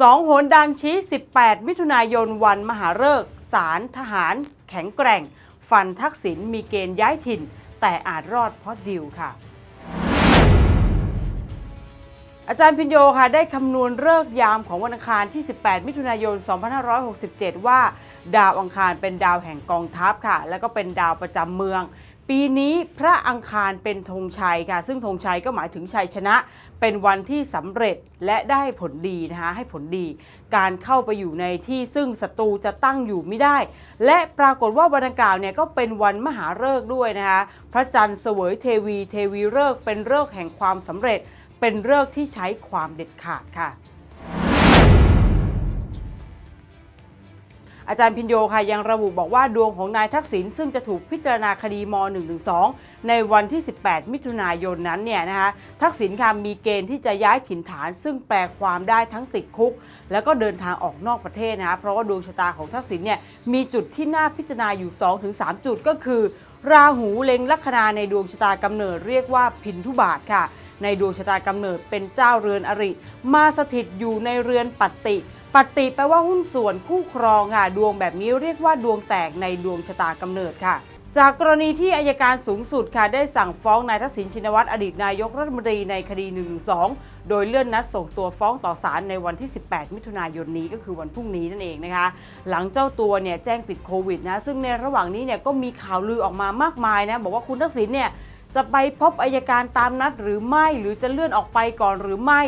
สองโหนดังชี้ 18 มิถุนายนวันมหาฤกษ์สารทหาร แข็งแกร่ง ฟันทักษิณมีเกณฑ์ย้ายถิ่น แต่อาจรอดเพราะดิวค่ะ อาจารย์พินโยค่ะได้คำนวณเลิกษ์ยามของวันอังคารที่ 18 มิถุนายน 2567 ว่า ดาวอังคารเป็นดาวแห่งกองทัพค่ะ แล้วก็เป็นดาวประจำเมือง ปีนี้พระอังคารเป็นธงชัยค่ะ ซึ่งธงชัยก็หมายถึงชัยชนะ เป็นวันที่สำเร็จและได้ผลดีนะคะให้ผลดี การเข้าไปอยู่ในที่ซึ่งศัตรูจะตั้งอยู่ไม่ได้ และปรากฏว่าวันดังกล่าวเนี่ยก็เป็นวันมหาฤกษ์ด้วยนะคะพระจันทร์เสวยเทวีเทวีฤกษ์เป็นฤกษ์แห่งความสำเร็จ เป็นฤกษ์ที่ใช้ความเด็ดขาดค่ะ อาจารย์พินโยค่ะยังระบุบอกว่าดวงของนายทักษิณซึ่งจะถูกพิจารณาคดีม .112 ในวันที่ 18 มิถุนายนนั้นเนี่ยนะคะทักษิณค่ะมีเกณฑ์ที่จะย้ายถิ่นฐาน ซึ่งแปลความได้ทั้งติดคุก แล้วก็เดินทางออกนอกประเทศนะคะเพราะว่าดวงชะตาของทักษิณเนี่ยมีจุดที่น่าพิจารณาอยู่ 2-3 จุดก็คือ ราหูเล็งลัคนาในดวงชะตากำเนิดเรียกว่าพินทุบาทค่ะ ในดวงชะตากำเนิดเป็นเจ้าเรือนอริ มาสถิตอยู่ในเรือนปัตติ ปัตติแปลว่าหุ้นส่วนคู่ครองค่ะดวงแบบนี้เรียกว่าดวงแตกในดวงชะตากำเนิดค่ะ จากกรณีที่อายการสูงสุดค่ะได้สั่งฟ้องนายทักษิณชินวัตรอดีตนายกรัฐมนตรีในคดี 112 โดยเลื่อนนัดส่งตัวฟ้องต่อศาลในวันที่ 18 มิถุนายนนี้ก็คือวันพรุ่งนี้นั่นเองนะคะ หลังเจ้าตัวเนี่ยแจ้งติดโควิดนะซึ่งในระหว่างนี้เนี่ยก็มีข่าวลือออกมามากมายนะบอกว่าคุณทักษิณเนี่ยจะไปพบอายการตามนัดหรือไม่หรือจะเลื่อนออกไปก่อนหรือไม่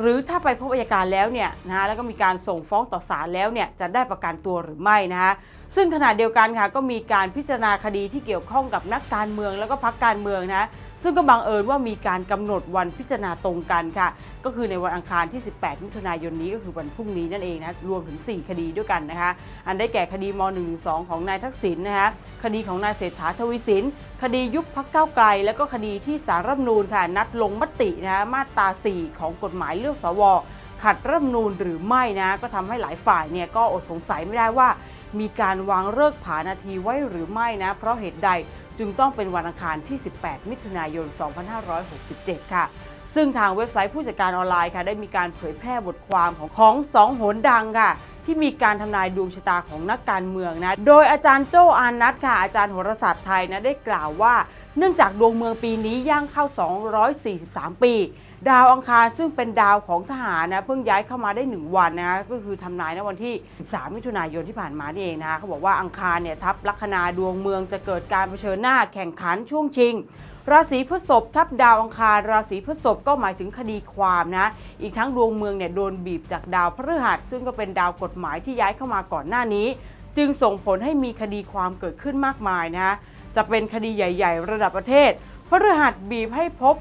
หรือถ้าไปพบอายการแล้วเนี่ยนะฮะแล้วก็มีการส่งฟ้องต่อศาลแล้วเนี่ยจะได้ประกันตัวหรือไม่นะคะซึ่งขณะเดียวกันค่ะก็มีการพิจารณาคดีที่เกี่ยวข้องกับนักการเมืองแล้วก็พักการเมืองนะซึ่งก็บังเอิญว่ามีการกำหนดวันพิจารณาตรงกันค่ะ ก็คือในวันอังคารที่ 18 มิถุนายนนี้ก็คือวันพรุ่งนี้นั่นเองนะรวมถึง 4 คดีด้วยกันนะคะ อันได้แก่คดีม .112 ของนายทักษิณนะคะคดีของนายเศรษฐาทวีสิน คดียุบพักเก้าไกล แล้วก็คดีที่สารรัฐนูญค่ะ นัดลงมตินะะมาตรา 4 ของกฎหมายเลือกสวขัดรัฐมนูญหรือไม่นะ ก็ทำให้หลายฝ่ายเนี่ยก็อดสงสัยไม่ได้ว่า มีการวางเลิกผานาทีไว้หรือไม่นะ เพราะเหตุใดจึงต้องเป็นวันอังคารที่ 18 มิถุนายน 2567 ค่ะ ซึ่งทางเว็บไซต์ผู้จัดการออนไลน์ค่ะ ได้มีการเผยแพร่บทความของของสองโหนดังค่ะ ที่มีการทำนายดวงชะตาของนักการเมืองนะ โดยอาจารย์โจอานัทค่ะ อาจารย์โหราศาสตร์ไทยนะได้กล่าวว่า เนื่องจากดวงเมืองปีนี้ย่างเข้า 243 ปี ดาวอังคารซึ่งเป็นดาวของทหารนะเพิ่งย้ายเข้ามาได้ 1 วันนะก็คือทำนายในวันที่ 3 มิถุนายนที่ผ่านมานี่เองนะคะเขาบอกว่าอังคารเนี่ยทับลัคนาดวงเมืองจะเกิดการเผชิญหน้าแข่งขันช่วงชิง ราศีพฤษภทับดาวอังคาร ราศีพฤษภก็หมายถึงคดีความนะ อีกทั้งดวงเมืองเนี่ยโดนบีบจากดาวพฤหัส ซึ่งก็เป็นดาวกฎหมายที่ย้ายเข้ามาก่อนหน้านี้ จึงส่งผลให้มีคดีความเกิดขึ้นมากมายนะจะเป็นคดีใหญ่ ๆ ระดับประเทศพฤหัสบีบให้พบ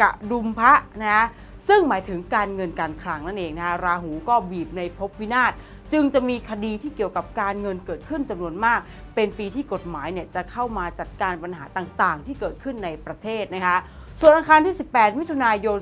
กะดุมพระนะซึ่งหมายถึงการเงินการคลังนั่นเองนะราหูก็บีบในภพวินาศจึงจะมีคดีที่เกี่ยวกับการเงินเกิดขึ้นจำนวนมาก เป็นปีที่กฎหมายเนี่ยจะเข้ามาจัดการปัญหาต่างๆ ที่เกิดขึ้นในประเทศนะคะส่วนอังคารที่ 18 มิถุนายน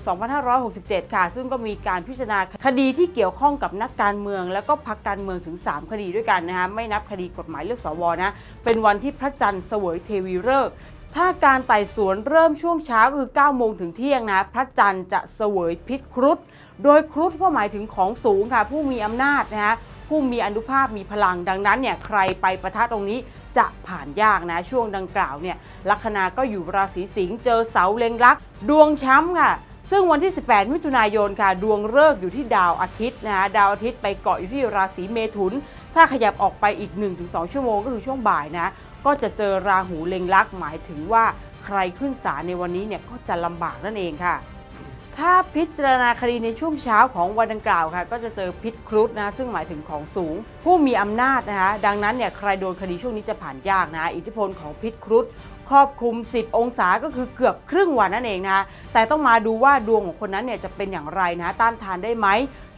2567 ค่ะ ซึ่งก็มีการพิจารณาคดีที่เกี่ยวข้องกับนักการเมือง แล้วก็พักการเมืองถึง 3 คดีด้วยกันนะคะไม่นับคดีกฎหมายเลือกสวนะ เป็นวันที่พระจันทร์เสวยเทวีฤกษ์ ถ้าการไต่สวนเริ่มช่วงเช้าคือ 9 โมงถึงเที่ยงนะ พระจันทร์จะเสวยพิษครุฑ โดยครุฑก็หมายถึงของสูงค่ะ ผู้มีอำนาจนะฮะ ผู้มีอนุภาพมีพลัง ดังนั้นเนี่ยใครไปประทะตรงนี้จะผ่านยากนะ ช่วงดังกล่าวเนี่ย ลัคนาก็อยู่ราศีสิงห์เจอเสาเล็งลัก ดวงช้ำค่ะ ซึ่งวันที่ 18 มิถุนายนค่ะ ดวงฤกษ์อยู่ที่ดาวอาทิตย์นะฮะ ดาวอาทิตย์ไปเกาะอยู่ที่ราศีเมถุน ถ้าขยับออกไปอีก 1-2 ชั่วโมงก็คือช่วงบ่ายนะ ก็จะเจอราหูเล็งลักหมายถึงว่าใครขึ้นศาลในวันนี้เนี่ยก็จะลำบากนั่นเองค่ะ ถ้าพิจารณาคดีในช่วงเช้าของวันดังกล่าวค่ะ ก็จะเจอพิษครุฑนะซึ่งหมายถึงของสูง ผู้มีอำนาจนะคะดังนั้นเนี่ยใครโดนคดีช่วงนี้จะผ่านยากนะอิทธิพลของพิษครุฑ ครอบคลุม 10 องศาก็คือเกือบครึ่งวันนั่นเองนะแต่ต้องมาดูว่าดวงของคนนั้นเนี่ยจะเป็นอย่างไรนะต้านทานได้ไหม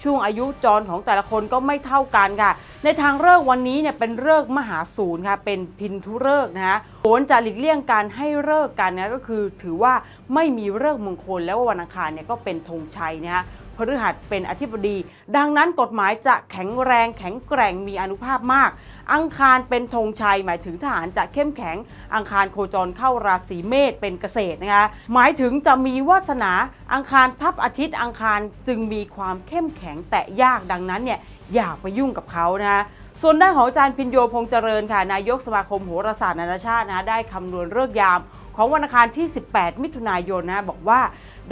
ช่วงอายุจรของแต่ละคนก็ไม่เท่ากันค่ะ ในทางเลิกวันนี้เนี่ยเป็นเลิกมหาศูนย์ค่ะเป็นพินทุเลิกนะคะโหนจะหลีกเลี่ยงการให้เลิกกันนะก็คือถือว่าไม่มีเลิกมงคลแล้ววันอังคารเนี่ยก็เป็นธงชัยนะคะ พฤหัสเป็นอธิบดี ดังนั้นกฎหมายจะแข็งแรงแข็งแกร่งมีอนุภาพมาก อังคารเป็นธงชัยหมายถึงทหารจะเข้มแข็ง อังคารโคจรเข้าราศีเมษเป็นเกษตรนะคะหมายถึงจะมีวาสนาอังคารทับอาทิตย์อังคารจึงมีความเข้มแข็งแต่ยากดังนั้นเนี่ยอย่าไปยุ่งกับเขานะคะส่วนด้านของอาจารย์พินโยพงษ์เจริญค่ะนายกสมาคมโหราศาสตร์นานาชาตินะได้คำนวณเลิกษ์ยาม ของวันอังคารที่ 18 มิถุนายนนะบอกว่า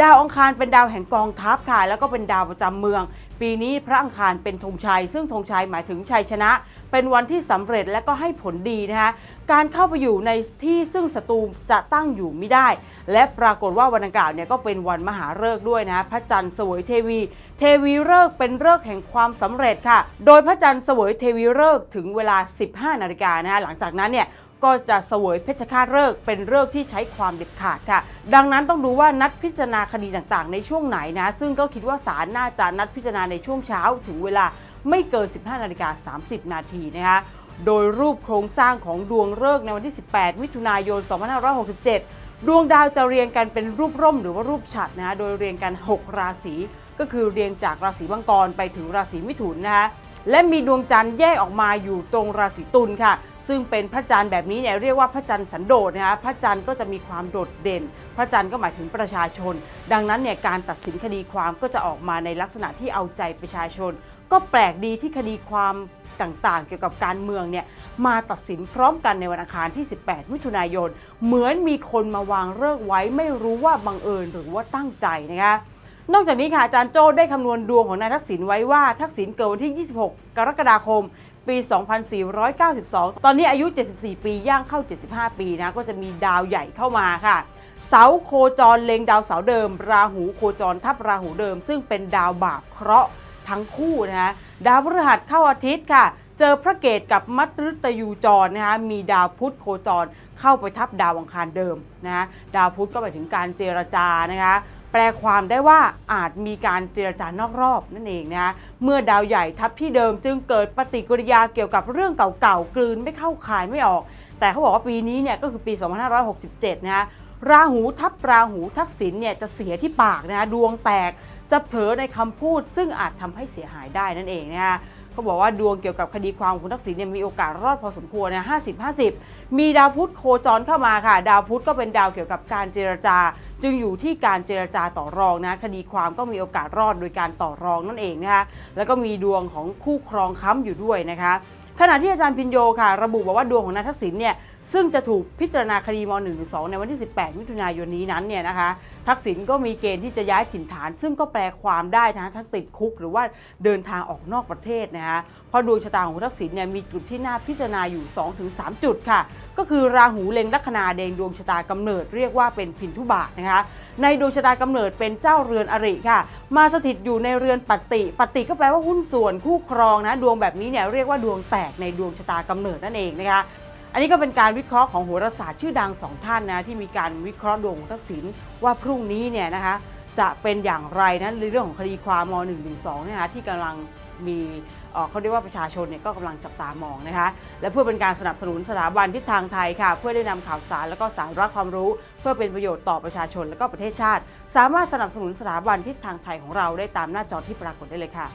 ดาวอังคารเป็นดาวแห่งกองทัพค่ะแล้วก็เป็นดาวประจำเมือง ปีนี้พระอังคารเป็นธงชัย ซึ่งธงชัยหมายถึงชัยชนะ เป็นวันที่สำเร็จและก็ให้ผลดีนะคะการเข้าไปอยู่ในที่ซึ่งศัตรูจะตั้งอยู่ไม่ได้ และปรากฏว่าวันดังกล่าวเนี่ยก็เป็นวันมหาฤกษ์ด้วยนะพระจันทร์เสวยเทวี เทวีฤกษ์เป็นฤกษ์แห่งความสำเร็จค่ะ โดยพระจันทร์เสวยเทวีฤกษ์ถึงเวลา 15 นาฬิกานะคะหลังจากนั้นเนี่ยก็จะเสวยเพชฌฆาตฤกษ์เป็นฤกษ์ที่ใช้ความเด็ดขาดค่ะ ดังนั้นต้องดูว่านัดพิจารณาคดีต่างๆ ในช่วงไหนนะ ซึ่งก็คิดว่าศาลน่าจะนัดพิจารณาในช่วงเช้าถึงเวลาไม่เกิน 15นาฬิกา30 นาทีนะคะโดยรูปโครงสร้างของดวงฤกษ์ในวันที่ 18 มิถุนายน 2567 ดวงดาวจะเรียงกันเป็นรูปร่มหรือว่ารูปฉัตรนะโดยเรียงกัน 6 ราศี ก็คือเรียงจากราศีมังกรไปถึงราศีมิถุนนะคะและมีดวงจันทร์แยกออกมาอยู่ตรงราศีตุลค่ะ ซึ่งเป็นพระจันทร์แบบนี้เนี่ยเรียกว่าพระจันทร์สันโดษนะคะพระจันทร์ก็จะมีความโดดเด่น พระจันทร์ก็หมายถึงประชาชน ดังนั้นเนี่ยการตัดสินคดีความก็จะออกมาในลักษณะที่เอาใจประชาชน ก็แปลกดีที่คดีความต่างๆ เกี่ยวกับการเมืองเนี่ยมาตัดสินพร้อมกันในวันอังคารที่ 18 มิถุนายน เหมือนมีคนมาวางเลิกไว้ไม่รู้ว่าบังเอิญหรือว่าตั้งใจนะคะนอกจากนี้ค่ะอาจารย์โจ้ได้คำนวณดวงของนายทักษิณไว้ว่าทักษิณเกิดวันที่ 26 กรกฎาคม ปี 2492 ตอนนี้อายุ 74 ปี ย่างเข้า 75 ปีนะ ก็จะมีดาวใหญ่เข้ามาค่ะ เสาโคจรเล็งดาวเสาเดิม ราหูโคจรทับราหูเดิม ซึ่งเป็นดาวบาปเคราะห์ทั้งคู่นะคะดาวพฤหัสเข้าอาทิตย์ค่ะเจอพระเกตกับมัตตยูจรนะคะมีดาวพุธโคจรเข้าไปทับดาวอังคารเดิมนะะดาวพุธก็หมายถึงการเจรจานะคะ แปลความได้ว่าอาจมีการเจรจานอกรอบนั่นเองนะเมื่อดาวใหญ่ทับที่เดิมจึงเกิดปฏิกิริยาเกี่ยวกับเรื่องเก่าๆกลืนไม่เข้าคายไม่ออก แต่เขาบอกว่าปีนี้เนี่ยก็คือปี 2567นะคะราหูทับราหูทักษิณเนี่ยจะเสียที่ปากนะดวงแตกจะเผลอในคำพูดซึ่งอาจทำให้เสียหายได้นั่นเองนะ เขาบอกว่าดวงเกี่ยวกับคดีความของคุณทักษิณเนี่ยมีโอกาสรอดพอสมควรนะ50 50มีดาวพุธโคจรเข้ามาค่ะ ดาวพุธก็เป็นดาวเกี่ยวกับการเจรจา จึงอยู่ที่การเจรจาต่อรองนะ คดีความก็มีโอกาสรอดโดยการต่อรองนั่นเองนะคะแล้วก็มีดวงของคู่ครองค้ำอยู่ด้วยนะคะขณะที่อาจารย์พินโยค่ะ ระบุบอกว่าดวงของนายทักษิณเนี่ย ซึ่งจะถูกพิจารณาคดีม .112 ในวันที่ 18 มิถุนายนนี้นั้นเนี่ยนะคะทักษิณก็มีเกณฑ์ที่จะย้ายถิ่นฐาน ซึ่งก็แปลความได้นะทั้งติดคุกหรือว่าเดินทางออกนอกประเทศนะคะเพราะดวงชะตาของทักษิณเนี่ยมีจุดที่น่าพิจารณาอยู่ 2-3 จุดค่ะ ก็คือราหูเล็งลัคนาแดงดวงชะตากำเนิดเรียกว่าเป็นพินทุบาทนะคะในดวงชะตากำเนิดเป็นเจ้าเรือนอริค่ะ มาสถิตอยู่ในเรือนปฏิปฏิก็แปลว่าหุ้นส่วนคู่ครองนะดวงแบบนี้เนี่ยเรียกว่าดวงแตกในดวงชะตากำเนิดนั่นเองนะคะ อันนี้ก็เป็นการวิเคราะห์ของโหราศาสตร์ชื่อดังสองท่านนะที่มีการวิเคราะห์ดวงของทักษิณว่าพรุ่งนี้เนี่ยนะคะจะเป็นอย่างไรนะในเรื่องของคดีความม .112 เนี่ยนะที่กำลังมีเขาเรียกว่าประชาชนเนี่ยก็กำลังจับตามองนะคะ และเพื่อเป็นการสนับสนุนสถาบันทิศทางไทยค่ะ เพื่อได้นำข่าวสารและก็สาระความรู้ เพื่อเป็นประโยชน์ต่อประชาชนและก็ประเทศชาติ สามารถสนับสนุนสถาบันทิศทางไทยของเราได้ตามหน้าจอที่ปรากฏได้เลยค่ะ